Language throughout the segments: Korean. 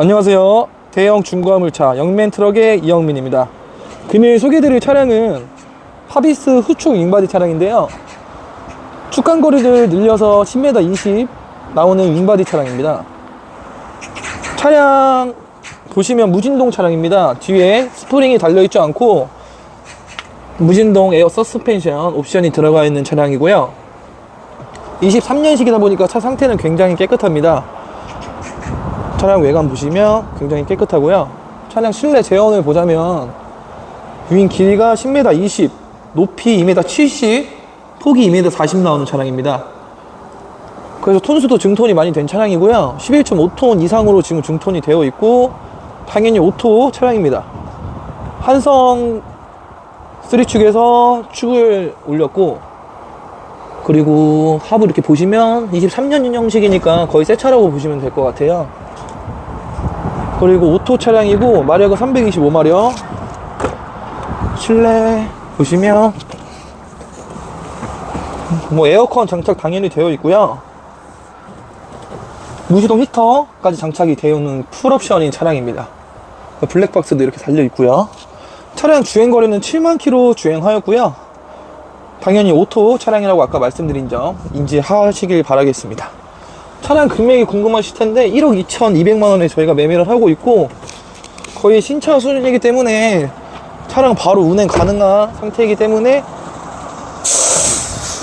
안녕하세요. 대형 중고화물차 영맨 트럭의 이영민입니다. 금일 소개드릴 차량은 하비스 후축 윙바디 차량인데요. 축간거리를 늘려서 10m 20 나오는 윙바디 차량입니다. 차량 보시면 무진동 차량입니다. 뒤에 스프링이 달려있지 않고 무진동 에어 서스펜션 옵션이 들어가 있는 차량이고요. 23년식이다 보니까 차 상태는 굉장히 깨끗합니다. 차량 외관 보시면 굉장히 깨끗하고요. 차량 실내 제원을 보자면 윙 길이가 10m 20, 높이 2m 70, 폭이 2m 40 나오는 차량입니다. 그래서 톤수도 증톤이 많이 된 차량이고요. 11.5톤 이상으로 지금 중톤이 되어 있고 당연히 오토 차량입니다. 한성 3축에서 축을 올렸고 그리고 하부 이렇게 보시면 23년 형식이니까 거의 새 차라고 보시면 될 것 같아요. 그리고 오토 차량이고 마력은 325마력. 실내 보시면 뭐 에어컨 장착 당연히 되어 있고요. 무시동 히터까지 장착이 되어 있는 풀옵션인 차량입니다. 블랙박스도 이렇게 달려 있고요. 차량 주행 거리는 7만 킬로 주행하였고요. 당연히 오토 차량이라고 아까 말씀드린 점 인지하시길 바라겠습니다. 차량 금액이 궁금하실 텐데 1억 2,200만 원에 저희가 매매를 하고 있고 거의 신차 수준이기 때문에 차량 바로 운행 가능한 상태이기 때문에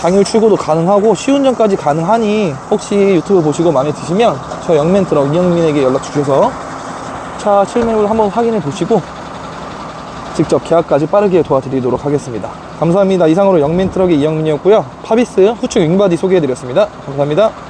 당일 출고도 가능하고 시운전까지 가능하니 혹시 유튜브 보시고 마음에 드시면 저 영멘트럭 이영민에게 연락 주셔서 차 실매물 한번 확인해 보시고 직접 계약까지 빠르게 도와드리도록 하겠습니다. 감사합니다. 이상으로 영민트럭의 이영민이었고요. 파비스 후축 윙바디 소개해드렸습니다. 감사합니다.